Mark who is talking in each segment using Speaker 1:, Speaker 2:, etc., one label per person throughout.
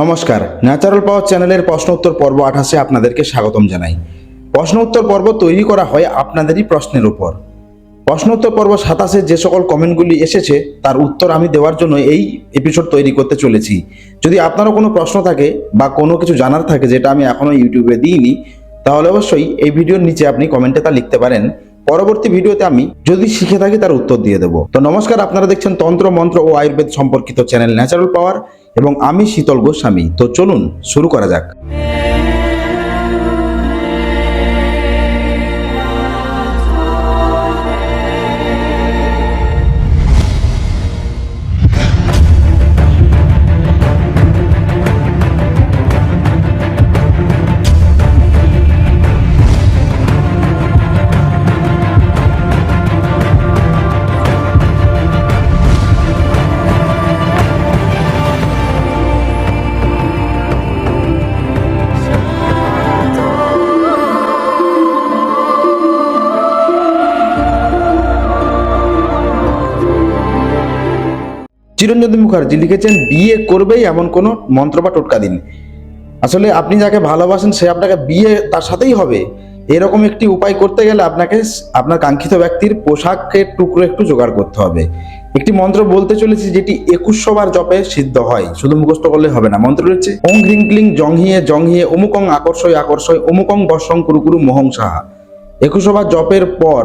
Speaker 1: নমস্কার। ন্যাচারাল পাওয়ার চ্যানেলের প্রশ্ন উত্তর পর্ব আঠাশে আপনাদেরকে স্বাগতম জানাই। প্রশ্ন উত্তর পর্ব তৈরি করা হয় আপনাদেরই প্রশ্নের উপর। প্রশ্ন উত্তর পর্ব সাতাশে যে সকল কমেন্টগুলি এসেছে, তার উত্তর আমি দেওয়ার জন্য এই এপিসোড তৈরি করতে চলেছি। যদি আপনারও কোনো প্রশ্ন থাকে বা কোনো কিছু জানার থাকে যেটা আমি এখনও ইউটিউবে দিইনি, তাহলে অবশ্যই এই ভিডিওর নিচে আপনি কমেন্টে তা লিখতে পারেন। পরবর্তী ভিডিওতে আমি যদি শিখে থাকি তার উত্তর দিয়ে দেবো। তো নমস্কার, আপনারা দেখছেন তন্ত্র, মন্ত্র ও আয়ুর্বেদ সম্পর্কিত চ্যানেল ন্যাচারাল পাওয়ার। এবং আমি শীতল গোস্বামী। তো চলুন শুরু করা যাক। চিরঞ্জন মুখার্জি লিখেছেন, বিয়ে করবেই এমন কোনো মন্ত্র বা টোটকা দিন। আসলে আপনি যাকে ভালোবাসেন, সে আপনাকে বিয়ে তার সাথেই হবে। এরকম একটি উপায় করতে গেলে আপনাকে আপনার কাঙ্ক্ষিত ব্যক্তির পোশাকের টুকরো একটু জোগাড় করতে হবে। একটি মন্ত্র বলতে চলেছি যেটি একুশশো বার জপে সিদ্ধ হয়। শুধু মুখস্থ করলে হবে না। মন্ত্র রয়েছে, ওং ঘ্রিং ক্লিং জংহিয়ে জংহিয়ে অমুকং আকর্ষয় আকর্ষয় অমুকং বর্ষং কুরুকুরু মোহং সাহা। একুশশো বার জপের পর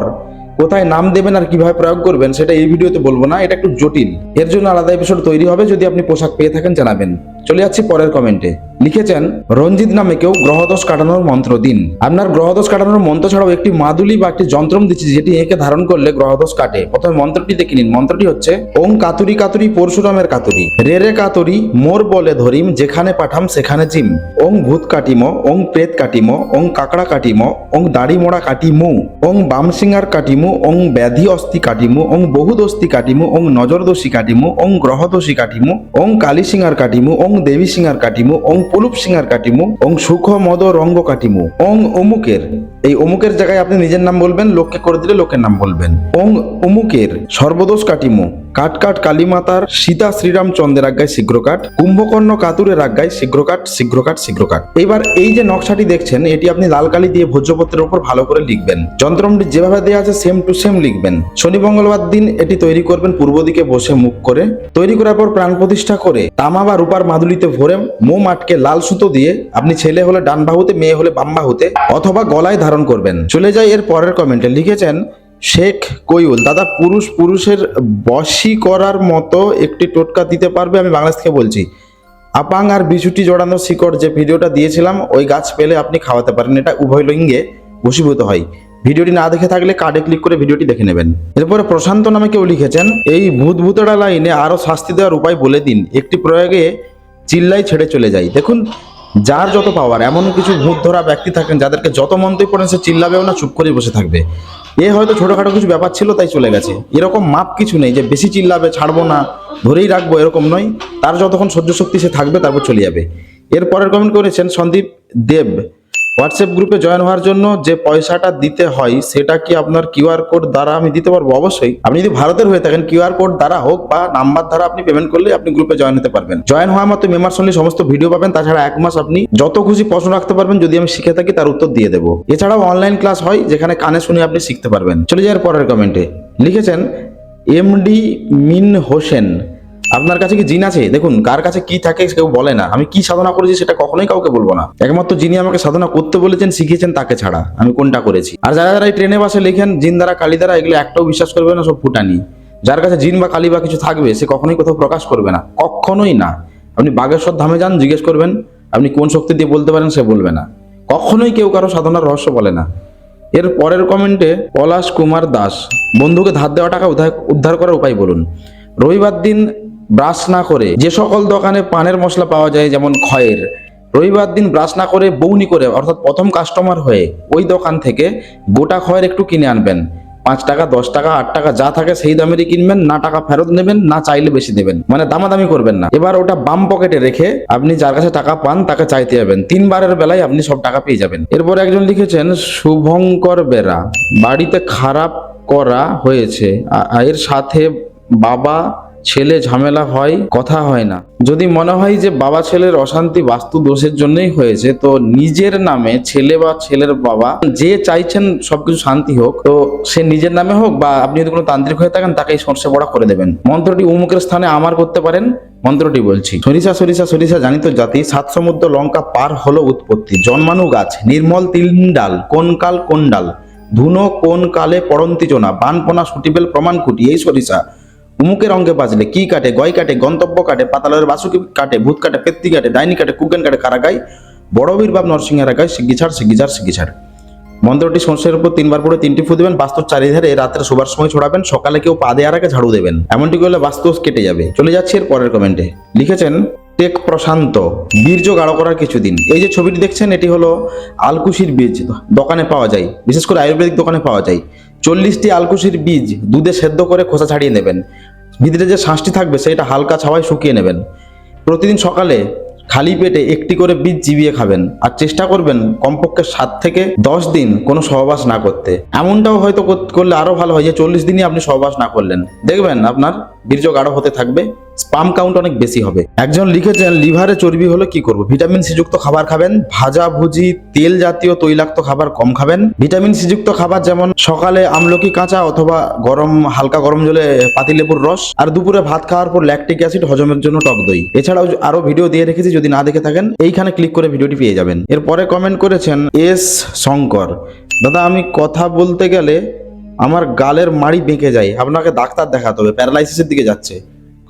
Speaker 1: কোথায় নাম দেবেন আর কীভাবে প্রয়োগ করবেন, সেটা এই ভিডিওতে বলব না, এটা একটু জটিল। এর জন্য আলাদা এপিসোড তৈরি হবে, যদি আপনি পোশাক পেয়ে থাকেন, জানাবেন। চলে যাচ্ছি পরের কমেন্টে লিখেছেন, রঞ্জিত নামে কেউ গ্রহদোষ কাটানোর মন্ত্র দিন। আপনার গ্রহদোষ কাটানোর মন্ত্র ছাড়াও একটি মাদুলি বা একটি যন্ত্রম দিচ্ছি যেটি একে ধারণ করলে গ্রহদোষ কাটে। প্রথমে মন্ত্রটি দেখে নিন। মন্ত্রটি হচ্ছে, ওং কাতুরি কাতুরি পরশুরামের কাতুরি, রে রে কাতুরি মোর বলে ধরিম, যেখানে পাঠাম সেখানে জিম। ওং ভূত কাটিম, ওং প্রেত কাটিম, ওং কাকড়া কাটিম, ওং দাড়ি মোড়া কাটিমু, ওং বামসিঙ্গার কাটিমু, ওং ব্যাধি অস্থি কাটিমু, ওং বহুদস্তি কাটিমু, ওং নজরদোষী কাটিমু, ওং গ্রহদোষী কাটিমু, ওং কালী সিঙ্গার কাটিমু, ওং দেবী সিঙ্গার কাটিমু ওং পুলুপ সিঙ্গার কাটিমু ওং সুখ মদ রঙ্গ কাটিমু ওং অমুকের। এই অমুকের জায়গায় আপনি নিজের নাম বলবেন, লোককে করে দিলে লোকের নাম বলবেন। ওং অমুকের সর্বদোষ কাটিমু, কাট কাট কালীমাতার সীতা শ্রীরামচন্দ্রের আজ্ঞায় শীঘ্র কাট, কুম্ভকর্ণ কাতুরের আজ্ঞায় শীঘ্র কাট শীঘ্র কাট শীঘ্র কাট। এবার এই যে নকশাটি দেখছেন, এটি আপনি লাল কালি দিয়ে ভোজ্যপত্রের উপর ভালো করে লিখবেন। যন্ত্রমটি যেভাবে দেওয়া আছে সেম টু সেম লিখবেন। শনি মঙ্গলবার দিন এটি তৈরি করবেন, পূর্ব দিকে বসে মুখ করে। তৈরি করার পর প্রাণ প্রতিষ্ঠা করে, তামা বা রূপার মাদুলিতে ভরে মোম আটকে লাল সুতো দিয়ে আপনি ছেলে হলে ডান বাহুতে মেয়ে হলে বাম বাহুতে অথবা গলায় ধারণ করবেন। চলে যাই এর পরের কমেন্টে লিখেছেন, শেখ কইউল দাদা পুরুষ পুরুষের বশী করার মতো একটি টোটকা দিতে পারবে? আমি বাংলাদেশ থেকে বলছি, আপাং আর বিছুটি জড়ানো শিকড় যে ভিডিওটা দিয়েছিলাম, ওই গাছ পেলে আপনি খাওয়াতে পারেন। এটা উভয় লিঙ্গে বশীভূত হয়। ভিডিওটি না দেখে থাকলে কার্ডে ক্লিক করে ভিডিওটি দেখে নেবেন। এরপরে প্রশান্ত নামে কেউ লিখেছেন, এই ভূত ভূতড়া লাইনে আরও শাস্তি দেওয়ার উপায় বলে দিন। একটি প্রয়োগে চিল্লাই ছেড়ে চলে যাই। দেখুন, যার যত পাওয়ার এমন কিছু ভূত ধরা ব্যক্তি থাকেন যাদেরকে যত মন্ত্রী পড়েন সে চিল্লাবেও না, চুপ করে বসে থাকবে। এ হয়তো ছোটখাটো কিছু ব্যাপার ছিল, তাই চলে গেছে। এরকম মাপ কিছু নেই যে বেশি চিল্লাবে, ছাড়বো না, ধরেই রাখব, এরকম নয়। তার যতক্ষণ সহ্য শক্তি সে থাকবে, তারপর চলে যাবে। এরপরের কমেন্ট করেছেন সন্দীপ দেব। হোয়াটসঅ্যাপ গ্রুপে জয়েন হওয়ার জন্য যে পয়সাটা দিতে হয়, সেটা কি আপনার কিউআর কোড দ্বারা আমি দিতে পারব? অবশ্যই। আপনি যদি ভারতের হয়ে থাকেন কিউআর কোড দ্বারা হোক বা নাম্বার দ্বারা আপনি পেমেন্ট করলে আপনি গ্রুপে জয়েন হতে পারবেন। জয়েন হওয়া মাত্র মেম্বার সঙ্গে সমস্ত ভিডিও পাবেন। তাছাড়া এক মাস আপনি যত খুশি প্রশ্ন রাখতে পারবেন, যদি আমি শিখে থাকি তার উত্তর দিয়ে দেবো। এছাড়াও অনলাইন ক্লাস হয়, যেখানে কানে শুনে আপনি শিখতে পারবেন। চলে যাওয়ার পরের কমেন্টে লিখেছেন এমডি মিন হোসেন আপনার কাছে কি জিন আছে? দেখুন, কার কাছে কি থাকে কেউ বলে না। আমি কি সাধনা করেছি সেটা কখনোই কাউকে বলব না। একমাত্র যিনি আমাকে সাধনা করতে বলেছেন, শিখিয়েছেন, তাকে ছাড়া আমি কোনটা করেছি। আর যারা যারা এই ট্রেনে, বাসে লেখেন, জিন দ্বারা, কালী দ্বারা, এগুলো একটাও বিশ্বাস করবে না, সব ফুটানি। যার কাছে জিন বা কালী বা কিছু থাকবে, সে কখনোই কোথাও প্রকাশ করবে না। কখনোই না। আপনি বাগেশ্বর ধামে যান, জিজ্ঞেস করবেন, আপনি কোন শক্তি দিয়ে বলতে পারেন, সে বলবে না। কখনোই কেউ কারও সাধনার রহস্য বলে না। এর পরের কমেন্টে পলাশ কুমার দাস। বন্ধুকে ধার দেওয়া টাকা উদ্ধার করার উপায় বলুন। রবিবার দিন ব্রাশ না করে, যে সকল দোকানে পানের মশলা পাওয়া যায়, যেমন খয়ের রবিবার দিন ব্রাশ না করে বৌনি করে, অর্থাৎ প্রথম কাস্টমার হয়ে ওই দোকান থেকে গোটা খয়ের একটু কিনে আনবেন। পাঁচ টাকা, দশ টাকা, আট টাকা, যা থাকে সেই দামেরই কিনবেন, না টাকা ফেরত নেবেন, না চাইলে বেশি দেবেন। মানে দামাদামি করবেন না। এবার ওটা বাম পকেটে রেখে আপনি যার কাছে টাকা পান, তাকে চাইতে যাবেন। তিনবারের বেলায় আপনি সব টাকা পেয়ে যাবেন। এরপর একজন লিখেছেন, শুভঙ্কর বেরা, বাড়িতে খারাপ করা হয়েছে। এর সাথে বাবা ছেলে ঝামেলা হয়, কথা হয় না। যদি মনে হয় যে বাবা ছেলের অশান্তি বাস্তু দোষের জন্যই হয়েছে, তো নিজের নামে ছেলে বা ছেলের বাবা যে চাইছেন সবকিছু শান্তি হোক, তো সে নিজের নামে হোক বা আপনি যদি কোনো তান্ত্রিক হয়ে থাকেন তাকে এই সর্ষে বড়া করে দেবেন। মন্ত্রটি উমুকের স্থানে আমার করতে পারেন, মন্ত্রটি বলছি। সরিষা সরিষা সরিষা জানিত জাতি, সাত সমুদ্র লঙ্কা পার হলো উৎপত্তি। জন্মানু গাছ, নির্মল তিন ডাল, কোন কাল কোন ডাল, ধুনো কোন কালে পড়ন্তি জোনা, বানপনা সুটিবেল প্রমাণ কুটি, এই সরিষা উমুকের অঙ্গে বাজলে কি কাটে, গয় কাটে, গন্তব্য কাটে, পাতালের বাসুকি কাটে, ভূত কাটে, পেত্তি কাটে, ডাইনি কাটে, কুকেন কাটে, কারাগাই, বড় বীর বাপ নরসিংহের গায় সিগিছাড় সিগিছাড় সিগিছাড় মন্ত্রটি সর্ষের উপর তিনবার পরে তিনটি ফু দেবেন, বাস্তুর চারিধারে রাত্রে শোবার সময় ছড়াবেন, সকালে কেউ পা দেওয়ার আগে ঝাড়ু দেবেন। এমনটি করলে বাস্তু কেটে যাবে। চলে যাচ্ছি এর পরের কমেন্টে লিখেছেন, টেক প্রশান্ত, বীর্য গাঢ় করার কিছুদিন। এই যে ছবিটি দেখছেন, এটি হলো আলকুশির বীজ, দোকানে পাওয়া যায়। বিশেষ করে আয়ুর্বেদিক দোকানে পাওয়া যায়। চল্লিশটি আলকুশির বীজ দুধে সেদ্ধ করে খোসা ছাড়িয়ে নেবেন। ভিতরে যে শ্বাসটি থাকবে সেটা হালকা ছাওয়ায় শুকিয়ে নেবেন। প্রতিদিন সকালে খালি পেটে একটি করে বীজ চিবিয়ে খাবেন আর চেষ্টা করবেন কমপক্ষে সাত থেকে দশ দিন কোনো সহবাস না করতে। এমনটাও হয়তো করলে আরও ভালো হয় যে চল্লিশ দিনই আপনি সহবাস না করলেন। দেখবেন আপনার বীর্য গাঢ় হতে থাকবে। স্পাম কাউন্ট অনেক বেশি হবে। একজন লিখেছেন, লিভারে চর্বি হলে কি করব? ভিটামিন সি যুক্ত খাবার খাবেন, ভাজা ভুজি, তেল জাতীয় তৈলাক্ত খাবার কম খাবেন। ভিটামিন সি যুক্ত খাবার যেমন সকালে আমলকি কাঁচা অথবা গরম, হালকা গরম জলে পাতিলেবুর রস আর দুপুরে ভাত খাওয়ার পর ল্যাকটিক অ্যাসিড হজমের জন্য টক দই। এছাড়াও আরও ভিডিও দিয়ে রেখেছি, যদি না দেখে থাকেন, এইখানে ক্লিক করে ভিডিওটি পেয়ে যাবেন। এরপরে কমেন্ট করেছেন, এস শঙ্কর, দাদা আমি কথা বলতে গেলে আমার গালের মাড়ি বেঁকে যায়। আপনাকে ডাক্তার দেখাতে হবে, প্যারালাইসিসের দিকে যাচ্ছে।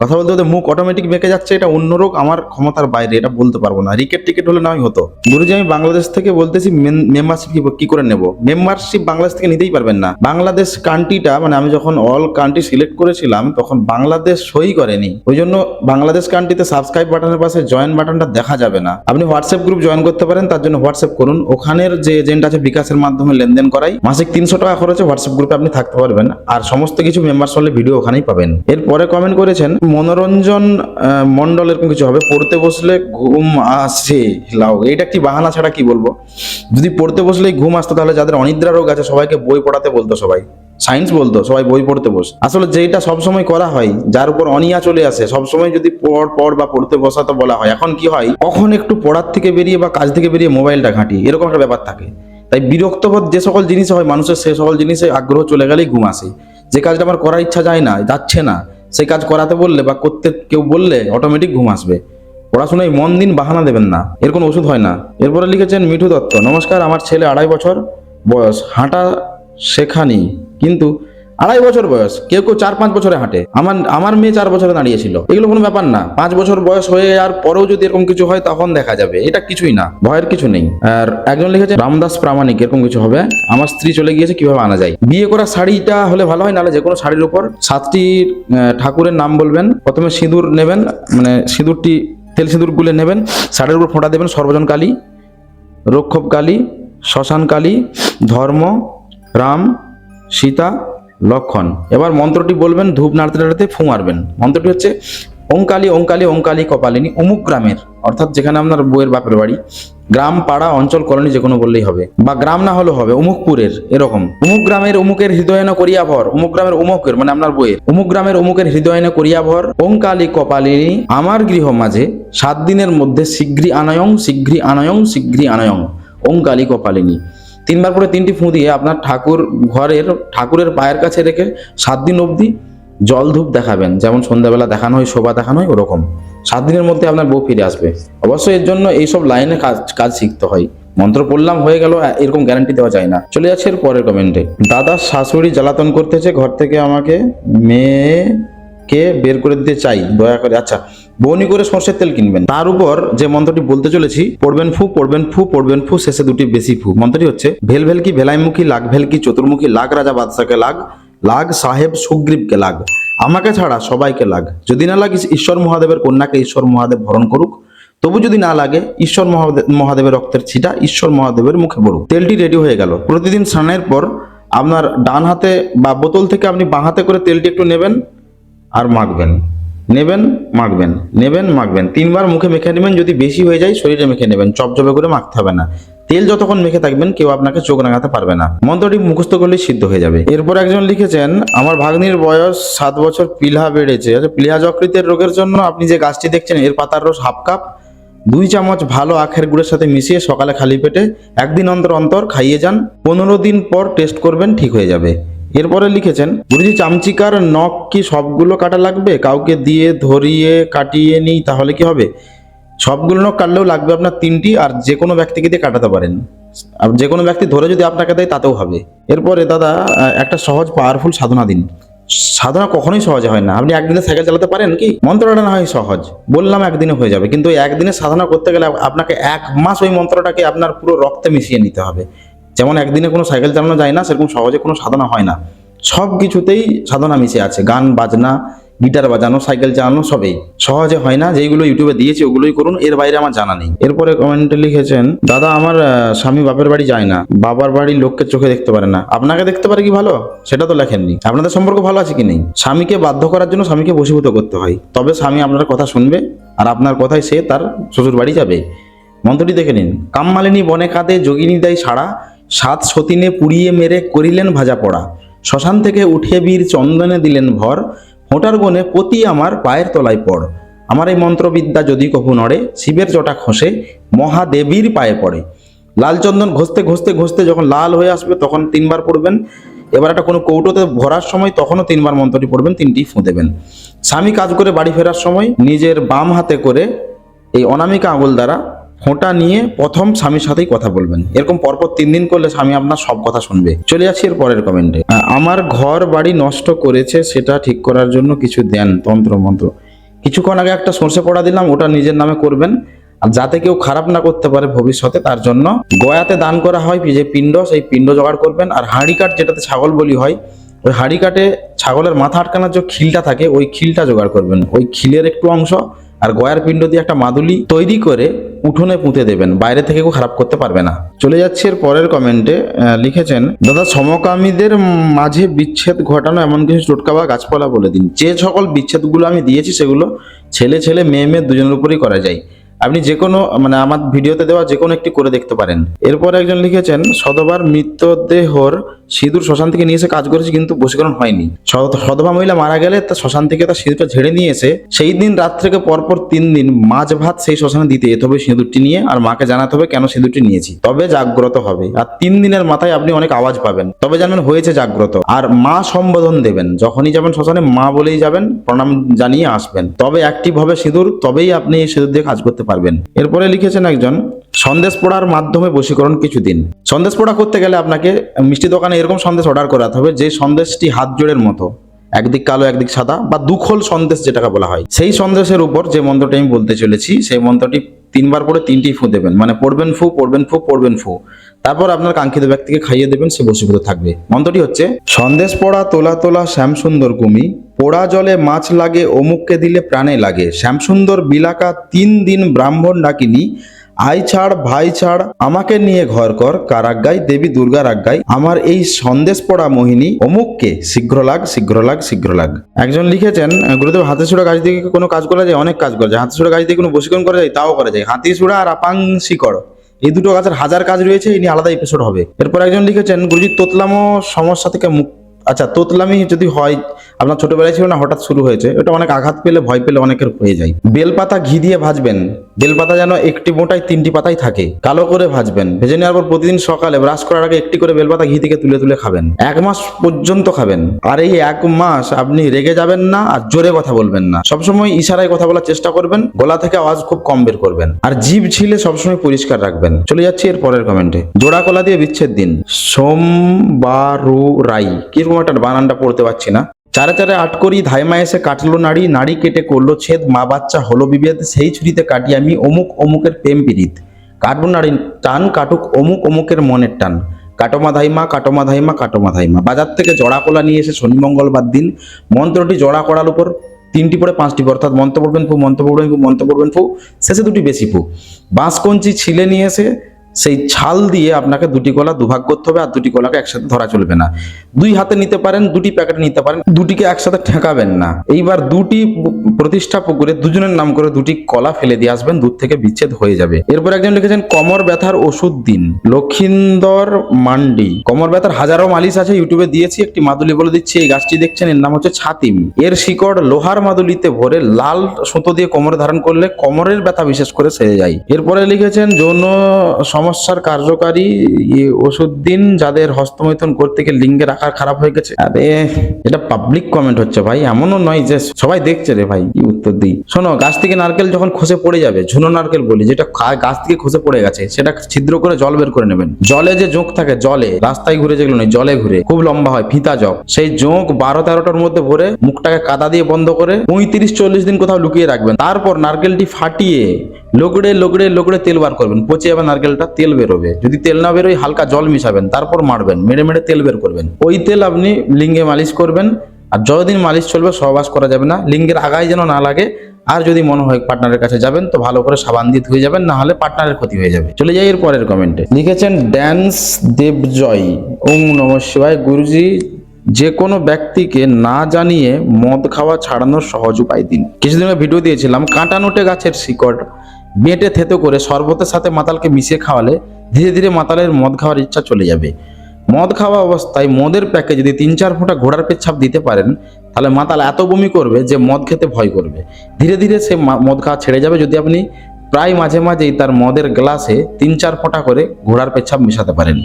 Speaker 1: কথা বলতে বলতে মুখ অটোমেটিক বেঁকে যাচ্ছে, এটা অন্য রোগ, আমার ক্ষমতার বাইরে, এটা বলতে পারব না। রিকেট টিকেট হলে নয় হতো। গুরুজি, আমি বাংলাদেশ থেকে বলতেছি মেম্বারশিপ কি করে নেব? মেম্বারশিপ বাংলাদেশ থেকে নিতেই পারবেন না। বাংলাদেশ কান্ট্রিটা মানে আমি যখন অল কান্ট্রি সিলেক্ট করেছিলাম, তখন বাংলাদেশ সই করেনি। ওই জন্য বাংলাদেশ কান্ট্রিতে সাবস্ক্রাইব বাটনের পাশে জয়েন বাটনটা দেখা যাবে না। আপনি হোয়াটসঅ্যাপ গ্রুপ জয়েন করতে পারেন, তার জন্য হোয়াটসঅ্যাপ করুন। ওখানের যে এজেন্ট আছে, বিকাশের মাধ্যমে লেনদেন করাই। মাসিক তিনশো টাকা খরচে হোয়াটসঅ্যাপ গ্রুপে আপনি থাকতে পারবেন। আর সমস্ত কিছু মেম্বার্স হলে ভিডিও ওখানেই পাবেন। এরপরে কমেন্ট করেছেন মনোরঞ্জন আহ, মন্ডল এরকম কিছু হবে। পড়তে বসলে ঘুম আসে লাও এইটা একটি বাহানা ছাড়া কি বলব? যদি পড়তে বসলেই ঘুম আসতো তাহলে যাদের অনিদ্রা রোগ আছে সবাইকে বই পড়াতে বলতো সবাই। সায়েন্স বলতো সবাই বই পড়তে বস। আসলে যেটা সবসময় করা হয় যার উপর অনিয়া চলে আসে সবসময় যদি পড় পড় বা পড়তে বসাতে বলা হয়। এখন কি হয় কখন একটু পড়ার থেকে বেরিয়ে বা কাজ থেকে বেরিয়ে মোবাইলটা ঘাঁটি এরকম একটা ব্যাপার থাকে। তাই বিরক্তবোধ যে সকল জিনিস হয় মানুষের সে সকল জিনিসে আগ্রহ চলে গেলেই ঘুম আসে। যে কাজটা আমার করার ইচ্ছা যায় না যাচ্ছে না। সেই কাজ করাতে বললে বা করতে কেউ বললে অটোমেটিক ঘুম আসবে। পড়াশোনায় মন দিন বাহানা দেবেন না, এর কোনো ওষুধ হয় না। এরপরে লিখেছেন, মিঠু দত্ত, নমস্কার, আমার ছেলে আড়াই বছর বয়স, হাঁটা শেখানি, কিন্তু আড়াই বছর বয়স, কেউ কেউ চার পাঁচ বছরে হাঁটে। আমার আমার মেয়ে চার বছরে দাঁড়িয়েছিল। এগুলো কোনো ব্যাপার না। পাঁচ বছর বয়স হয়ে যাওয়ার পরেও যদি এরকম কিছু হয়, তখন দেখা যাবে। এটা কিছুই না। ভয়ের কিছু নেই। আর একজন লিখেছে, রামদাস প্রামাণিক, এরকম কিছু হবে। আমার স্ত্রী চলে গিয়েছে, কীভাবে আনা যায়? বিয়ে করা শাড়িটা হলে ভালো হয়, নাহলে যে কোনো শাড়ির উপর। সাতটি ঠাকুরের নাম বলবেন। প্রথমে সিঁদুর নেবেন মানে সিঁদুরটি, তেল সিঁদুর গুলে নেবেন। শাড়ির উপর ফোঁটা দেবেন, সর্বজন কালী রক্ষব কালী, শ্মশান কালী, ধর্ম, রাম, সীতা লক্ষণ। এবার মন্ত্রটি বলবেন, ধূপ নাড়তে নাড়তে ফু মারবেন। মন্ত্রটি হচ্ছে, ওঙ্কালি ওঙ্কালি ওঙ্কালি কপালিনী, অমুক গ্রামের। অর্থাৎ যেখানে আপনার বইয়ের বাপের বাড়ি, গ্রাম, পাড়া, অঞ্চল, কলোনি যে কোনো বললেই হবে। বা গ্রাম না হলেও হবে, অমুকপুরের, এরকম। অমুক গ্রামের অমুকের হৃদয়ন করিয়া ভর অমুক গ্রামের অমুকের মানে আপনার বইয়ের অমুক গ্রামের অমুকের হৃদয়ন করিয়া ভর ওঙ্কালি কপালিনী, আমার গৃহ মাঝে সাত দিনের মধ্যে শীঘ্রই আনয়ং শীঘ্রই আনয়ং শীঘ্রই আনয়ং, ওঙ্কালি কপালিনী। তিনবার করে তিনটি ফুঁ দিয়ে আপনার ঠাকুর ঘরের, ঠাকুরের পায়ের কাছে রেখে সাত দিন অবধি জল ধূপ দেখাবেন। যেমন সন্ধ্যাবেলা দেখানো হয়, শোভা দেখানো হয়, ওরকম। সাত দিনের মধ্যে আপনার বউ ফিরে আসবে। অবশ্যই এর জন্য এইসব লাইনে কাজ কাজ শিখতে হয়। মন্ত্র পড়লাম, হয়ে গেল এরকম গ্যারান্টি দেওয়া যায় না। চলে যাচ্ছে এর পরের কমেন্টে দাদা শাশুড়ি জ্বালাতন করতেছে, ঘর থেকে আমাকে মেয়েকে বের করে দিতে চাই, দয়া করে। আচ্ছা বৌনি করে সর্ষের তেল কিনবেন। তার উপর যে মন্ত্রটি বলতে চলেছি, পড়বেন ফু পড়বেন ফু পড়বেন ফু, শেষে দুটি বেশি ফু। মন্ত্রটি হচ্ছে, ভেল ভেলকি ভেলাইমুখী, লাগ ভেলকি চতুর্মুখী, লাগ রাজা বাদশাকে লাগ লাগ সাহেব সুগ্রীবকে লাগ। আমাকে ছাড়া সবাইকে লাগ। যদি না লাগিস ঈশ্বর মহাদেবের কন্যাকে ঈশ্বর মহাদেব ভরণ করুক। তবু যদি না লাগে, ঈশ্বর মহাদে- মহাদেবের রক্তের ছিটা ঈশ্বর মহাদেবের মুখে পড়ুক। তেলটি রেডি হয়ে গেল। প্রতিদিন স্নানের পর আপনার ডান হাতে বা বোতল থেকে আপনি বাঁ হাতে করে তেলটি একটু নেবেন আর মাখবেন। নেবেন, মাখবেন। নেবেন, মাখবেন। তিনবার মুখে মেখে নেবেন, যদি বেশি হয়ে যায়, শরীরে মেখে নেবেন। চপচপে করে মাখতে হবে না। তেল যতক্ষণ মেখে থাকবেন, কেউ আপনাকে চোখ রাঙাতে পারবে না। মন্ত্রটি মুখস্থ করলেই সিদ্ধ হয়ে যাবে। এরপর একজন লিখেছেন, আমার ভাগ্নির বয়স সাত বছর পিলহা বেড়েছে। আচ্ছা পিলহা যকৃতের রোগের জন্য আপনি যে গাছটি দেখছেন, এর পাতার রস হাফ কাপ। দুই চামচ ভালো আখের গুড়ের সাথে মিশিয়ে সকালে খালি পেটে একদিন অন্তর অন্তর খাইয়ে যান। পনেরো দিন পর টেস্ট করবেন, ঠিক হয়ে যাবে। এরপরে লিখেছেন, গুরুজি, চামচিকার নখ কি সবগুলো কাটা লাগবে? কাউকে দিয়ে, ধরিয়ে, কাটিয়ে নিই, তাহলে কি হবে? সবগুলো নখ কাটলেও লাগবে আপনার তিনটি আর যে কোনো ব্যক্তিকে দিয়ে কাটাতে পারেন। আর যে কোনো ব্যক্তি ধরে যদি আপনাকে দেয়, তাতেও হবে। এরপরে, দাদা, একটা সহজ পাওয়ারফুল সাধনা দিন। সাধনা কখনোই সহজ হয় না। আপনি একদিনে সাইকেল চালাতে পারেন কি? মন্ত্রটা না হয় সহজ। বললাম একদিনে হয়ে যাবে। কিন্তু একদিনে সাধনা করতে গেলে আপনাকে এক মাস ওই মন্ত্রটাকে আপনার পুরো রক্তে মিশিয়ে নিতে হবে। যেমন একদিনে কোনো সাইকেল চালানো যায় না, সেরকম সহজে কোনো সাধনা হয় না। সব কিছুতেই সাধনা মিশে আছে। গান, বাজনা, গিটার বাজানো, সাইকেল চালানো, সবই। সহজে হয় না যেগুলো ইউটিউবে দিয়েছি, ওগুলোই করুন। এর বাইরে আমার জানা নেই। এরপরে কমেন্টে লিখেছেন, দাদা, আমার স্বামী বাপের বাড়ি যায় না। বাবার বাড়ির লোককে চোখে দেখতে পারে না। আপনাকে দেখতে পারে কি ভালো? সেটা তো লেখেননি। আপনাদের সম্পর্ক ভালো আছে কি নেই? স্বামীকে বাধ্য করার জন্য স্বামীকে বসীভূত করতে হয়। তবে স্বামী আপনার কথা শুনবে, আর আপনার কথায় সে তার শ্বশুর বাড়ি যাবে। মন্ত্রটি দেখে নিন, কামমালিনী বনে কাঁদে, যোগিনী দেয় সাড়া। সাত সতীনে পুড়িয়ে মেরে করিলেন ভাজা পড়া। শ্মশান থেকে উঠে বীর চন্দনে দিলেন ভর। ফোঁটার গনে পতি আমার পায়ের তলায় পড়। আমার এই মন্ত্রবিদ্যা যদি কভু নড়ে, শিবের জটা খসে, মহাদেবীর পায়ে পড়ে। লাল চন্দন ঘষতে ঘষতে ঘষতে যখন লাল হয়ে আসবে, তখন তিনবার পড়বেন। এবার একটা কোনো কৌটোতে ভরার সময় তখনও তিনবার মন্ত্রটি পড়বেন, তিনটি ফুঁ দেবেন। স্বামী কাজ করে বাড়ি ফেরার সময় নিজের বাম হাতে করে এই অনামিকা আঙুল দ্বারা ফোঁটা নিয়ে প্রথম স্বামীর সাথেই কথা বলবেন। এরকম পরপর তিন দিন করলে স্বামী আপনার সব কথা শুনবে। চলে যাচ্ছি এর পরের কমেন্টে আমার ঘর বাড়ি নষ্ট করেছে, সেটা ঠিক করার জন্য কিছু দেন, তন্ত্র, মন্ত্র। কিছুক্ষণ আগে একটা সর্ষে পড়া দিলাম, ওটা নিজের নামে করবেন। আর যাতে কেউ খারাপ না করতে পারে ভবিষ্যতে, তার জন্য গয়াতে দান করা হয় যে পিণ্ড, সেই পিণ্ড জোগাড় করবেন। আর হাঁড়ি কাঠ যেটাতে ছাগল বলি হয়, ওই হাঁড়ি কাটে ছাগলের মাথা আটকানোর যে খিলটা থাকে, ওই খিলটা জোগাড় করবেন। ওই খিলের একটু অংশ আর গয়ার পিণ্ড দিয়ে একটা মাদুলি তৈরি করে উঠোনে পুঁতে দেবেন। বাইরে থেকে কেউ খারাপ করতে পারবে না। চলে যাচ্ছে এর পরের কমেন্টে লিখেছেন, দাদা, সমকামীদের মাঝে বিচ্ছেদ ঘটানো এমন কিছু টোটকা বা গাছপালা বলে দিন। যে সকল বিচ্ছেদগুলো আমি দিয়েছি সেগুলো ছেলে ছেলে, মেয়ে মেয়ে দুজনের উপরেই করা যায়। আপনি যে কোনো মানে আমার ভিডিওতে দেওয়া যে কোনো একটি করে দেখতে পারেন। এরপর একজন লিখেছেন শতবার মৃতদেহর সিঁদুর শ্মশান থেকে নিয়ে এসে কাজ করেছে কিন্তু বশীকরণ হয়নি। সধবা মহিলা মারা গেলে তার শ্মশান থেকে তার সিঁদুরটা ঝেড়ে নিয়ে এসে সেই দিন রাত থেকে পরপর তিন দিন মাছ ভাত সেই শ্মশানে দিতে যেতে হবে সিঁদুরটি নিয়ে আর মাকে জানাতে হবে কেন সিঁদুরটি নিয়েছি। তবে জাগ্রত হবে। আর তিন দিনের মাথায় আপনি অনেক আওয়াজ পাবেন। তবে জানবেন হয়েছে জাগ্রত। আর মা সম্বোধন দেবেন। যখনই যাবেন শ্মশানে মা বলেই যাবেন, প্রণাম জানিয়ে আসবেন। তবে অ্যাক্টিভ হবে সিঁদুর, তবেই আপনি এই সিঁদুর দিয়ে কাজ করতে পারবেন। এরপরে লিখেছেন একজন, সন্দেশ পড়ার মাধ্যমে বশীকরণ কিছুদিন। সন্দেশ পড়া করতে গেলে আপনাকে মিষ্টি দোকানে এরকম সন্দেশ অর্ডার করাতে হবে যে সন্দেশটি হাত জোড়ের মতো। একদিক কালো, একদিক সাদা বা দুখোল সন্দেশ যেটাকে বলা হয়। সেই সন্দেশের উপর যে মন্ত্রটি আমি বলতে চলেছি, সেই মন্ত্রটি তিনবার পরে তিনটি ফু দেবেন। মানে পড়বেন ফু পড়বেন ফু পড়বেন ফু। তারপর আপনার কাঙ্ক্ষিত ব্যক্তিকে খাইয়ে দেবেন, সে বসীভূত থাকবে। মন্ত্রটি হচ্ছে, সন্দেশ পড়া তোলা তোলা শ্যামসুন্দর কুমি, পোড়া জলে মাছ লাগে, অমুককে দিলে প্রাণে লাগে। শ্যামসুন্দর বিলাকা তিন দিন ব্রাহ্মণ ডাকিনি আই ছাড়, ভাই ছাড়, আমাকে নিয়ে ঘর কর কারাজ্ঞায় দেবী দুর্গার আজ্ঞায় আমার এই সন্দেশ পড়া মোহিনী অমুককে, শীঘ্র লাগ শীঘ্র লাগ শীঘ্র লাগ। একজন লিখেছেন, গুরুদেব, হাতে ছোড়া গাছ দিয়ে কোনো কাজ করা যায়? অনেক কাজ করা যায়। হাতে ছোড়া গাছ দিয়ে কোনো বশীকরণ করা যায়? তাও করা যায়। হাতি ছোড়া আর আপাং শিকড় এই দুটো গাছের হাজার কাজ রয়েছে এই নিয়ে আলাদা এপিসোড হবে। এরপর একজন লিখেছেন, গুরুজি, তোতলামো সমস্যা থেকে মুখ আচ্ছা তোতলামি যদি হয়, আপনার ছোটবেলায় ছিল না, হঠাৎ শুরু হয়েছে, এটা অনেক আঘাত পেলে, ভয় পেলে অনেকের হয়ে যায়। বেলপাতা ঘি দিয়ে ভাজবেন, বেলপাতা যেন একটি মোটায় তিনটি পাতাই থাকে, কালো করে ভাজবেন, ভেজে নেওয়ার পর প্রতিদিন সকালে ব্রাশ করার আগে একটি করে বেলপাতা ঘি থেকে তুলে তুলে খাবেন। এক মাস পর্যন্ত খাবেন। আর এই এক মাস আপনি রেগে যাবেন না আর জোরে কথা বলবেন না। সবসময় ইশারায় কথা বলার চেষ্টা করবেন, গলা থেকে আওয়াজ খুব কম বের করবেন। আর জীব ছিলে সবসময় পরিষ্কার রাখবেন। চলে যাচ্ছি এর পরের কমেন্টে জোড়া কলা দিয়ে বিচ্ছেদ দিন। সোমবারু রাই কীরকম একটা বানানটা পড়তে পারছি না। চারে চারে আট করি ধাইমা এসে কাটলো নাড়ি নাড়ি কেটে করল ছেদ, মা বাচ্চা, হলো বিভেদ সেই ছুরিতে কাটি আমি অমুক অমুকের প্রেম পীড়িত। কাটবো নাড়ি টান, কাটুক অমুক অমুকের মনের টান। কাটমা ধাইমা কাটমা ধাইমা কাটমা ধাইমা। বাজার থেকে জড়া কলা নিয়ে এসে শনি মঙ্গলবার দিন। মন্ত্রটি জড়া করার উপর তিনটি পরে পাঁচটি অর্থাৎ মন্ত্র পড়বেন ফু, মন্ত্র পড়বেন ফু, মন্ত্র পড়বেন ফু, শেষে দুটি বেশি ফু। বাঁশকঞ্চি ছিলে নিয়ে এসে সেই ছাল দিয়ে আপনাকে দুটি কলা দুভাগ করতে হবে, আর দুটি কলাকে একসাথে ধরা চলবে না। দুই হাতে নিতে পারেন, দুটি প্যাকেট নিতে পারেন, দুটিকে একসাথে ঠেকাবেন না। এইবার দুটি প্রতিষ্ঠা পুকুরে দুজনের নাম করে দুটি কলা ফেলে দিয়ে আসবেন, দুধ থেকে বিচ্ছেদ হয়ে যাবে। এরপর একজন লিখেছেন, কমর ব্যথার ওষুধ দিন। লক্ষিন্দর মান্ডি, কমর ব্যথার হাজারো মালিশ আছে, ইউটিউবে দিয়েছি, একটি মাদুলি বলে দিচ্ছি, এই গাছটি দেখছেন, এর নাম হচ্ছে ছাতিম। এর শিকড় লোহার মাদুলিতে ভরে লাল সুতো দিয়ে কোমরে ধারণ করলে কোমরের ব্যথা বিশেষ করে সেরে যায়। এরপরে লিখেছেন, যৌন সমস্যার কার্যকারী ওষুধ দিন যাদের হস্তমৈথুন করতে গিয়ে লিঙ্গের আকার খারাপ হয়ে গেছে। আরে, এটা পাবলিক কমেন্ট হচ্ছে ভাই, এমনও নয় যে সবাই দেখছে রে ভাই কি উত্তর দিই। শোনো, গাছ থেকে নারকেল যখন খসে পড়ে যাবে, ঝুনো নারকেল বলি, যেটা গাছ থেকে খসে পড়ে গেছে, সেটা ছিদ্র করে জল বের করে নেবেন। জলে যে জোঁক থাকে, জলে, রাস্তায় ঘুরে যেগুলো নেই, জলে ঘুরে, খুব লম্বা হয়, ফিতা জগ সেই জোঁক বারো তেরোটার মধ্যে ভরে, মুখটাকে কাদা দিয়ে বন্ধ করে পঁয়ত্রিশ চল্লিশ দিন কোথাও লুকিয়ে রাখবেন। তারপর নারকেলটি ফাটিয়ে লোকড়ে লোকড়ে লোকড়ে তেল বার করবেন। পচে যাবে নারকেলটা, তেল বেরোবে যদি তেল না বেরোয় হালকা জল মিশাবেন, তারপর মারবেন, মেরে মেরে তেল বের করবেন। ওই তেল আপনি লিঙ্গে মালিশ করবেন, আর যতদিন মালিশ চলবে, সহবাস করা যাবে না। লিঙ্গের আগায় যেন না লাগে, আর যদি মনে হয় পার্টনারের কাছে যাবেন, তো ভালো করে সাবান দিয়ে ধুয়ে যাবেন, না হলে পার্টনারের ক্ষতি হয়ে যাবে। চলে যাই এর পরের কমেন্টে লিখেছেন ড্যান্স দেবজয়। ওম নম শিবায়। গুরুজি, যে কোনো ব্যক্তিকে না জানিয়ে মদ খাওয়া ছাড়ানোর সহজ উপায় দিন। কিছুদিন ভিডিও দিয়েছিলাম, কাঁটা নোটে গাছের শিকড়। বেটে থেতো করে শরবতের সাথে মাতালকে মিশিয়ে খাওয়ালে ধীরে ধীরে মাতালের মদ খাওয়ার ইচ্ছা চলে যাবে। মদ খাওয়া অবস্থায় মদের প্যাকে যদি তিন চার ফোঁটা ঘোড়ার পেচ্ছাপ দিতে পারেন, তাহলে মাতাল এত বমি করবে যে মদ খেতে ভয় করবে। ধীরে ধীরে সে মদ খাওয়া ছেড়ে যাবে যদি আপনি প্রায় মাঝে মাঝেই তার মদের গ্লাসে তিন চার ফোঁটা করে ঘোড়ার পেচ্ছাপ মেশাতে পারেন।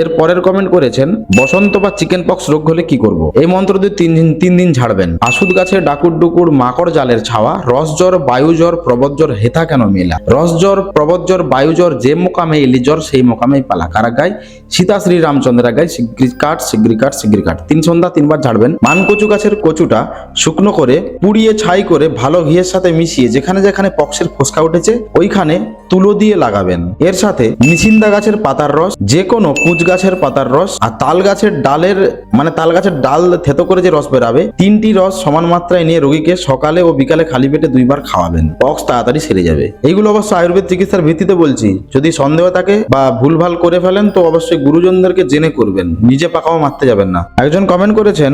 Speaker 1: এর পরের কমেন্ট করেছেন, বসন্ত বা চিকেন পক্স রোগ হলে কি করব? এই মন্ত্র দিয়ে তিন দিন তিন দিন ঝাড়বেন। আশুদ গাছে ডাকুর ডুকুর, মাকড় জালের ছাওয়া, রস জ্বর, বায়ু জ্বর প্রবত জ্বর, হেথা কেন মেলা? রস জ্বর প্রবত জ্বর, বায়ু জ্বর, যে মোকামে এলি জ্বর, সেই মোকামেই পালা। কারা গায়? সীতা শ্রী রামচন্দ্রা গায়, শিগগিরি কাঠ শিগগিরি কাঠ শিগগিরি কাঠ তিন সন্ধ্যা, তিনবার ঝাড়বেন। মান কচু গাছের কচুটা শুকনো করে পুড়িয়ে ছাই করে ভালো ঘিয়ের সাথে মিশিয়ে যেখানে যেখানে পক্সের ফোসকা উঠেছে ওইখানে তুলো দিয়ে লাগাবেন। এর সাথে মিছিন্দা গাছের পাতার রস, যে কোনো কুচ গাছের পাতার রস আর তাল গাছের ডালের মানে তাল গাছের ডাল থেতো করে যে রস বেরাবে, তিনটি রস সমান মাত্রায় নিয়ে রোগীকে সকালে ও বিকালে খালি পেটে দুইবার খাওয়াবেন। পক্স তাড়াতাড়ি সেরে যাবে। এইগুলো অবশ্য আয়ুর্বেদ চিকিৎসার ভিত্তিতে বলছি। যদি সন্দেহ থাকে বা ভুলভাল করে ফেলেন, তো অবশ্যই গুরুজনদেরকে জেনে করবেন। নিজে পাকাও মারতে যাবেন না। একজন কমেন্ট করেছেন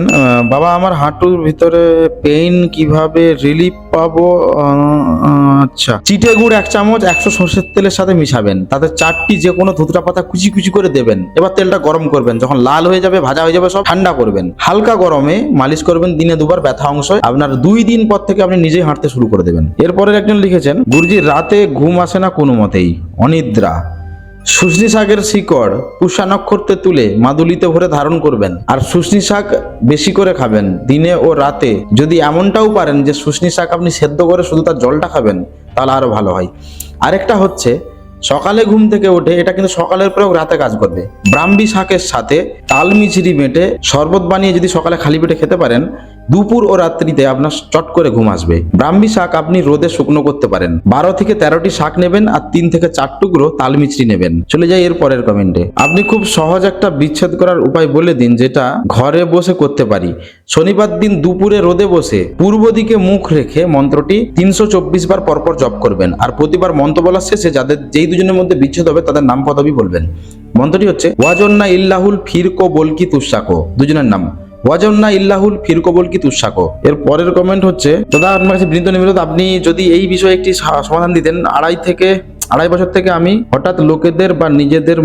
Speaker 1: বাবা, আমার হাঁটুর ভিতরে পেইন কীভাবে রিলিফ পাবো? আচ্ছা। চিটে গুড় এক চামচ, একশো সর্ষের তেলের সাথে মিশাবেন। তাতে চারটি যে কোনো ধুতরা পাতা কুচি কুচি করে দেবেন। এবার তেলটা গরম করবেন। যখন লাল হয়ে যাবে, ভাজা হয়ে যাবে, সব ঠান্ডা করবেন। হালকা গরমে মালিশ করবেন দিনে দুবার ব্যথা অংশ আপনার দুই দিন পর থেকে আপনি নিজেই হাঁটতে শুরু করে দেবেন। এরপরে একজন লিখেছেন গুরুজি রাতে ঘুম আসে না কোনো মতেই, অনিদ্রা। শুশনি শাকের শিকড় পুষা নক্ষত্রে তুলে মাদুলিতে ভরে ধারণ করবেন, আর শুশনি শাক বেশি করে খাবেন। দিনে ও রাতে যদি এমনটাও পারেন যে শুশনি শাক আপনি সেদ্ধ করে শুধু তার জলটা খাবেন, তাহলে আরও ভালো হয়। আরেকটা হচ্ছে সকালে ঘুম থেকে ওঠে এটা কিন্তু সকালের পরেও রাতে কাজ করবে। ব্রাহ্মী শাকের সাথে তাল মিছরি মেটে শরবত বানিয়ে যদি সকালে খালি পেটে খেতে পারেন, দুপুর ও রাত্রিতে আপনার চট করে ঘুম আসবে। ব্রাহ্মী শাক আপনি রোদে শুকনো করতে পারেন। বারো থেকে তেরোটি শাক নেবেন আর তিন থেকে চার টুকরো তাল মিছরি নেবেন। চলে যাই এর পরের কমেন্টে আপনি খুব সহজ একটা বিচ্ছেদ করার উপায় বলে দিন, যেটা ঘরে বসে করতে পারি। শনিবার দিন দুপুরে রোদে বসে পূর্ব দিকে মুখ রেখে মন্ত্রটি তিনশো চব্বিশ বার পরপর জপ করবেন। আর প্রতিবার মন্ত্র বলার শেষে যাদের যেই দুজনের মধ্যে বিচ্ছেদ হবে, তাদের নাম পদবি বলবেন। মন্ত্রটি হচ্ছে, ওয়াজন্না ইল্লাহুল ফিরকো বলকি তুষাকো দুজনের নাম। ওয়াজন্না ইল্লাহুল ফিরকো বলকি তুষাকো এর পরের কমেন্ট হচ্ছে দাদা আপনার কাছে বিনীত নিবেদন, আপনি যদি এই বিষয়ে একটি সমাধান দিতেন, আড়াই থেকে আড়াই বছর থেকে আমি হঠাৎ লোকেদের বা নিজেদের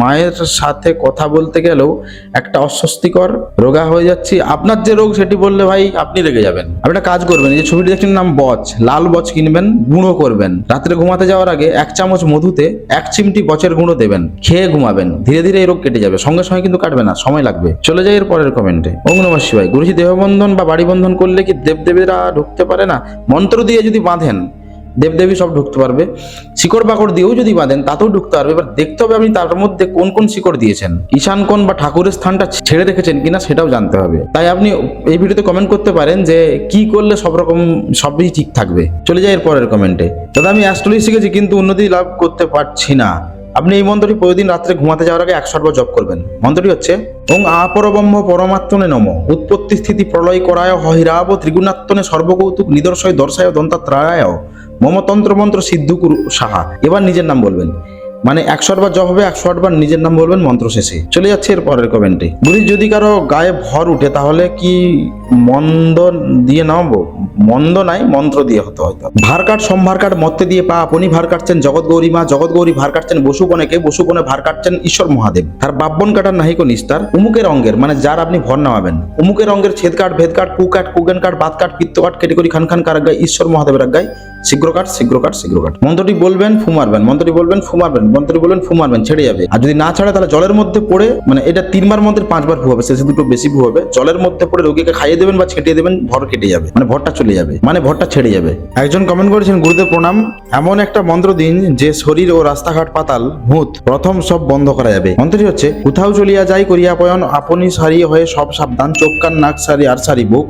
Speaker 1: মায়ের সাথে কথা বলতে গেলেও একটা অস্বস্তিকর রোগা হয়ে যাচ্ছি। আপনার যে রোগ সেটি বললে ভাই আপনি রেগে যাবেন। আপনি একটা কাজ করবেন যে ছবিটি দেখছেন নাম বচ। লাল বচ কিনবেন, গুঁড়ো করবেন। রাত্রে ঘুমাতে যাওয়ার আগে এক চামচ মধুতে এক চিমটি বচের গুঁড়ো দেবেন। খেয়ে ঘুমাবেন। ধীরে ধীরে এই রোগ কেটে যাবে। সঙ্গে সঙ্গে কিন্তু কাটবে না, সময় লাগবে। চলে যাই এর পরের কমেন্টে নমঃ শিবায়। গুরুজি দেহবন্ধন বা বাড়ি বন্ধন করলে কি দেবদেবীরা ঢুকতে পারে না? মন্ত্র দিয়ে যদি বাঁধেন দেবদেবী সব ঢুকতে পারবে। শিকড় বাকড় দিয়েও যদি বাঁধেন, তাতেও ঢুকতে পারবে। এবার দেখতে হবে আপনি তার মধ্যে কোন কোন শিকড় দিয়েছেন। ঈশান কোণ বা ঠাকুরের স্থানটা ছেড়ে রেখেছেন কিনা সেটাও জানতে হবে। তাই আপনি এই ভিডিওতে কমেন্ট করতে পারেন যে কি করলে সব রকম সবই ঠিক থাকবে। চলে যাই এর পরের কমেন্টে দাদা, আমি অ্যাস্ট্রোলজি শিখেছি, কিন্তু উন্নতি লাভ করতে পারছি না। আপনি এই মন্ত্রটি প্রতিদিন রাত্রে ঘুমাতে যাওয়ার আগে একশো বার জপ করবেন। মন্ত্রটি হচ্ছে, ওং আপরব্রহ্ম পরমাত্মনে নম। উৎপত্তি স্থিতি প্রলয় করায় হহিরাব ত্রিগুণাত্মনে সর্বকৌতুক নিদর্শয় দর্শায় দন্তাত্রায়। মমতন্ত্র মন্ত্র সিদ্ধ কুরু সাহা। এবার নিজের নাম বলবেন। মানে একশো বার জপ হবে একশো আটবার নিজের নাম বলবেন মন্ত্র শেষে। চলে যাচ্ছে এর পরের কমেন্টে। বুঝি যদি কারও গায়ে ভর উঠে, তাহলে কি মন্দ দিয়ে নামাবো? মন্দ নাই, মন্ত্র দিয়ে হতে হয়তো ভার কাট, সম্ভার কাট, মত্তে দিয়ে পা। আপনি ভার কাটছেন জগৎ গৌরী মা, জগৎ গৌরী ভার কাটছেন বসুবনেকে বসুবনে ভার কাটছেন ঈশ্বর মহাদেব। তার বাব্বন কাটার নাহিক নিস্তার উমুকের অঙ্গের মানে যার আপনি ভর নামাবেন। উমুকের অঙ্গের ছেদ কাট, ভেদ কাট, কু কাট, কুগেন কাট, বাত কাট, পিত্ত কাট করি, খান খান কারাগায় ঈশ্বর মহাদেবের আজ্ঞায়। শীঘ্র কাট শীঘ্র কাট শীঘ্র কাট। মন্ত্রটি বলবেন, ফু মারবেন, মন্ত্রটি বলবেন, ফু মারবেন, মন্ত্রটি বলবেন, ফু মারবেন, ছেড়ে যাবে। আর যদি না ছাড়ে, তাহলে জলের মধ্যে পড়ে মানে এটা তিনবার মন্ত্রে পাঁচবার ফু হবে শেষে দুটো বেশি ফু হবে। জলের মধ্যে পড়ে রোগীকে খাইয়ে দেবেন বা ছেটিয়ে দেবেন, ভর কেটে যাবে। মানে ভরটা চলে যাবে। মানে ভরটা ছেড়ে যাবে। একজন কমেন্ট করেছেন, গুরুদেব প্রণাম, এমন একটা মন্ত্র দিন যে শরীর ও রাস্তাঘাট, পাতাল, ভূত, প্রথম সব বন্ধ করা যাবে। মন্ত্রটি হচ্ছে কোথাও চলিয়া যাই করিয়া পয়ন, আপনি সারি হয়ে সব সাবধান, চোখ কান, নাক সারি, আর সারি, বুক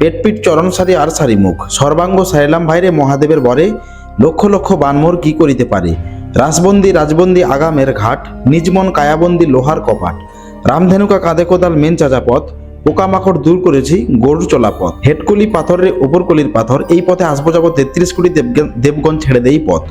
Speaker 1: পেট পিট চরণ সারি আর সারি মুখ। সর্বাঙ্গ সাইলাম ভাইরে মহাদেবের বরে। লক্ষ লক্ষ বানমোর কি করিতে পারে? রাসবন্দি রাজবন্দি আগামের ঘাট নিজমন কায়াবন্দি লোহার কপাট। রামধেনুকা কাঁদে কোদাল মেন চাচাপথ পোকামাকড় দূর করেছি, গরুর চলা পথ। হেটকলি পাথরের ওপরকলির পাথর, এই পথে আসব যাব তেত্রিশ কোটি দেবগণ- ছেড়ে দেই পথ।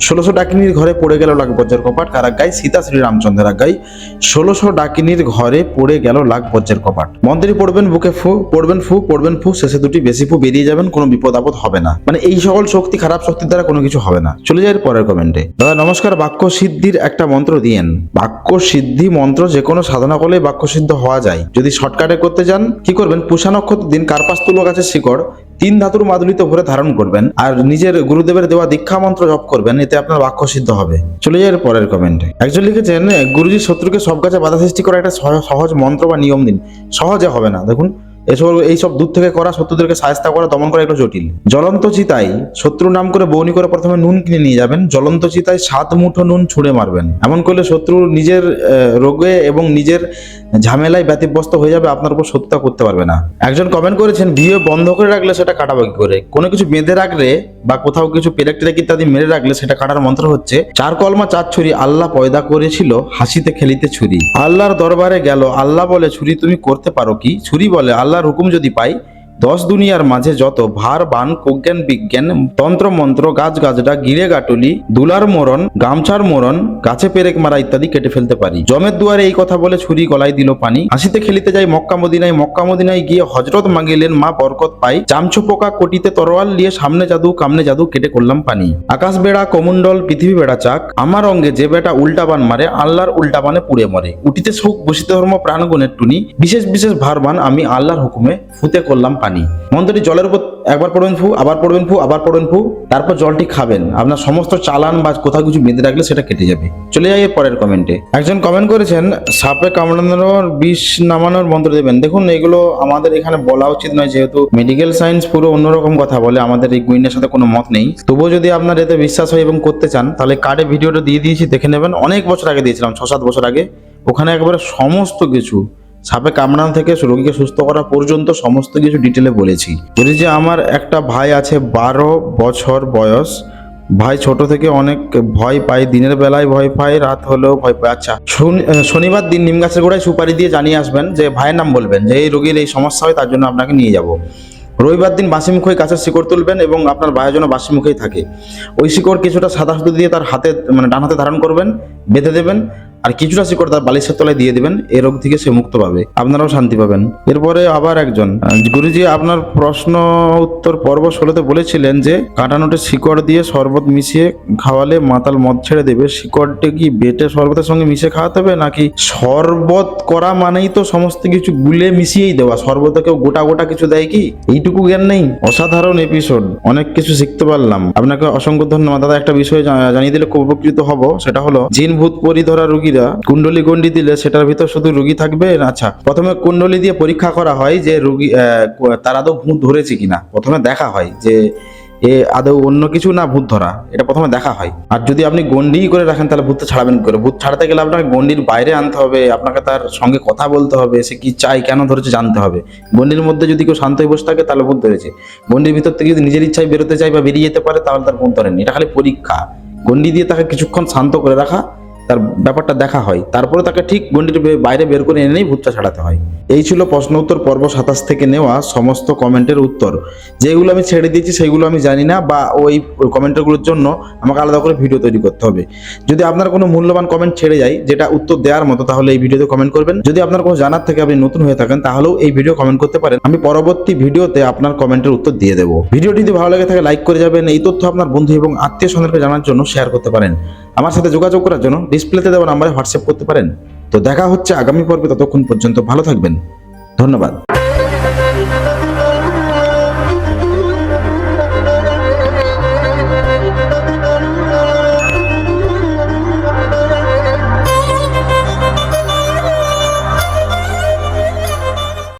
Speaker 1: ষোলোশো ডাকিনীর ঘরে পড়ে গেল লাখ কপাট কার আজ্ঞায় সীতা শ্রী রামচন্দ্রের আজ্ঞায় ষোলোশো ডাকিনীর ঘরে পড়ে গেল লাখ কপাট। মন্ত্রী পড়বেন বুকে ফু, পড়বেন ফু পড়বেন ফু, শেষে দুটি বেশি ফু বেরিয়ে যাবেন, কোনো বিপদ আপদ হবে না। মানে এই সকল শক্তি, খারাপ শক্তির দ্বারা কোনো কিছু হবে না। চলে যায় পরের কমেন্টে দাদা, নমস্কার, বাক্য সিদ্ধির একটা মন্ত্র দিয়েন। বাক্য সিদ্ধি মন্ত্র যে কোনো সাধনা করলে বাক্য সিদ্ধ হওয়া যায়। যদি শর্টকাটে করতে যান, কি করবেন? পুষা নক্ষত্র দিন কার্পাস তুলো গাছের শিকড়, তিন ধাতুর মাদুলিতে ভরে ধারণ করবেন, আর নিজের গুরুদেবের দেওয়া দীক্ষা মন্ত্র জপ করবেন, এতে আপনার বাক্য সিদ্ধ হবে। চলে যায় পরের কমেন্টে একজন লিখেছেন, গুরুজি শত্রুকে সব গাছে বাধা সৃষ্টি করা একটা সহজ মন্ত্র বা নিয়ম দিন। সহজে হবে না, দেখুন। এসব এইসব দূর থেকে করা শত্রুদেরকে সাহায্য করা, দমন করা একটু জটিল। জ্বলন্ত চিতায় শত্রু নাম করে বৌনি করে প্রথমে নুন কিনে নিয়ে যাবেন, জ্বলন্ত চিতায় সাত মুঠো নুন ছুঁড়ে মারবেন। এমন করলে শত্রু নিজের রোগে এবং নিজের ঝামেলায় ব্যতিব্যস্ত হয়ে যাবে, আপনার উপর শত্রুতা করতে পারবে না। একজন কমেন্ট করেছেন ভিডিও বন্ধ করে রাখলে সেটা কাটাবে কি করে? কোনো কিছু বেঁধে রাখলে বা কোথাও কিছু পেরেক টেরেক ইত্যাদি মেরে রাখলে সেটা কাটার মন্ত্র হচ্ছে, চার কলমা চার ছুরি আল্লাহ পয়দা করেছিল, হাসিতে খেলিতে ছুরি। আল্লাহর দরবারে গেল, আল্লাহ বলে, ছুরি তুমি করতে পারো কি? ছুরি বলে আল্লাহর হুকুম যদি পাই দশ দুনিয়ার মাঝে যত ভার, বান, কোজ্ঞান, বিজ্ঞান তন্ত্র মন্ত্র গাছ গাছড়া গিরে গাটুলি, দুলার মোরন গামছার মোরন গাছে পেরেক মারা ইত্যাদি কেটে ফেলতে পারি। জমের দুয়ারে এই কথা বলে ছুরি গলায় দিল পানি। হাসিতে খেলিতে যাই মক্কা মদিনায় মক্কা মদিনায় গিয়ে হজরত মাগিলেন মা বরকত পাই। চামচো পোকা কোটিতে তরোয়াল নিয়ে সামনে জাদু, কামনে জাদু কেটে করলাম পানি। আকাশ বেড়া, কমণ্ডল, পৃথিবী বেড়া চাক। আমার অঙ্গে যে বেটা উল্টাবান মারে, আল্লাহর উল্টাবানে পুড়ে মরে। উঠিতে সুখ, বসিতে ধর্ম, প্রাণগুণের টুনি। বিশেষ বিশেষ ভারবান আমি আল্লাহর হুকুমে ফুতে করলাম পানি। মন্ত্রটি জলের উপর একবার পড়বেন ফু, আবার পড়বেন ফু, আবার পড়বেন ফু, তারপর জলটি খাবেন। আপনার সমস্ত চালান বা কোথাও কিছু বেঁধে রাখলে সেটা কেটে যাবে। চলে যাই পরের কমেন্টে একজন কমেন্ট করেছেন, সাপে কামড়ানোর বিষ নামানোর মন্ত্র দেবেন। দেখুন, এগুলো আমাদের এখানে বলা উচিত নয়, যেহেতু মেডিকেল সায়েন্স পুরো অন্যরকম কথা বলে, আমাদের এই গুইনের সাথে কোনো মত নেই। তবুও যদি আপনার এতে বিশ্বাস হয় এবং করতে চান, তাহলে কার্ডে ভিডিওটা দিয়ে দিয়েছি, দেখে নেবেন। অনেক বছর আগে দিয়েছিলাম ছ সাত বছর আগে। ওখানে একবারে সমস্ত কিছু সাপে কামড়ানো থেকে রোগীকে সুস্থ করা পর্যন্ত সমস্ত কিছু ডিটেলে বলেছি। বলি যে আমার একটা ভাই আছে বারো বছর বয়স, ভাই ছোট থেকে অনেক ভয় পায়, দিনের বেলায় ভয় পায়, রাত হলেও ভয় পায়। আচ্ছা শনি- শনিবার দিন নিম গাছের গোড়ায় সুপারি দিয়ে জানিয়ে আসবেন যে ভাইয়ের নাম বলবেন যে এই রোগীর এই সমস্যা হয়, তার জন্য আপনাকে নিয়ে যাব। রবিবার দিন বাসি মুখে গাছের শিকড় তুলবেন এবং আপনার ভাইয়ের জন্য বাসি মুখেই থাকে। ওই শিকড় কিছুটা সাদা সুতো দিয়ে তার হাতে মানে ডান হাতে ধারণ করবেন, বেঁধে দেবেন। আর কিছুটা শিকড় তার বালিশের তলায় দিয়ে দিবেন এই রোগ থেকে সে মুক্ত পাবে, আপনারাও শান্তি পাবেন। এরপরে আবার একজন গুরুজি আপনার প্রশ্ন উত্তর পর্ব ষোলোতে বলেছিলেন যে কাটানোটে শিকড় দিয়ে শরবত মিশিয়ে খাওয়ালে মাতাল মদ ছেড়ে দেবে, শিকড়টা কি বেটে শরবতের সঙ্গে মিশে খাওয়াতে হবে, নাকি শরবত করা মানেই তো সমস্ত কিছু গুলে মিশিয়েই দেওয়া, শরবতে কেউ গোটা গোটা কিছু দেয় কি? এইটুকু জ্ঞান নেই? অসাধারণ এপিসোড অনেক কিছু শিখতে পারলাম। আপনাকে অসংখ্য ধন্যবাদ। দাদা, একটা বিষয় জানিয়ে দিলে খুব উপকৃত হব, সেটা হলো জিন ভূত পরি ধরা রুগীরা কুণ্ডলি গন্ডি দিলে সেটার ভিতর শুধু রুগী থাকবে? আচ্ছা প্রথমে কুণ্ডলি দিয়ে পরীক্ষা করা হয় যে রুগী তার আদৌ ভূত ধরেছে কিনা। প্রথমে দেখা হয় যে এ আদৌ অন্য কিছু না ভূত ধরা, এটা প্রথমে দেখা হয়। আর যদি আপনি গন্ডি করে রাখেন, তাহলে ভূত ছাড়াবেন করে ভূত ছাড়াতে গেলে আপনাকে গন্ডির বাইরে আনতে হবে, আপনাকে তার সঙ্গে কথা বলতে হবে, সে কি চাই কেন ধরেছে জানতে হবে। গন্ডির মধ্যে যদি কেউ শান্ত বসে থাকে, তাহলে ভূত ধরেছে। গন্ডির ভিতর থেকে যদি নিজের ইচ্ছায় বেরোতে চায় বা বেরিয়ে যেতে পারে, তাহলে তার ভূত ধরেনি, এটা খালি পরীক্ষা। গন্ডি দিয়ে তাকে কিছুক্ষণ শান্ত করে রাখা তার ব্যাপারটা দেখা হয়। তারপরে তাকে ঠিক গণ্ডির বাইরে বের করে এনেই ভূতটা ছাড়াতে হয়। এই ছিল প্রশ্ন উত্তর পর্ব সাতাশ থেকে নেওয়া সমস্ত কমেন্টের উত্তর। যেগুলো আমি ছেড়ে দিয়েছি, সেগুলো আমি জানি না বা ওই কমেন্টগুলোর জন্য আমাকে আলাদা করে ভিডিও তৈরি করতে হবে। যদি আপনার কোনো মূল্যবান কমেন্ট ছেড়ে যায়, যেটা উত্তর দেওয়ার মতো, তাহলে এই ভিডিওতে কমেন্ট করবেন। যদি আপনার কোনো জানার থেকে আপনি নতুন হয়ে থাকেন, তাহলেও এই ভিডিও কমেন্ট করতে পারেন। আমি পরবর্তী ভিডিওতে আপনার কমেন্টের উত্তর দিয়ে দেবো। ভিডিওটি যদি ভালো লাগে থাকে, লাইক করে যাবেন। এই তথ্য আপনার বন্ধু এবং আত্মীয় স্বজনকে জানার জন্য শেয়ার করতে পারেন। আমার সাথে যোগাযোগ করার জন্য ডিসপ্লেতে দেওয়া নাম্বারে হোয়াটসঅ্যাপ করতে পারেন। তো দেখা হচ্ছে আগামী পর্বে, ততক্ষণ পর্যন্ত ভালো থাকবেন। ধন্যবাদ।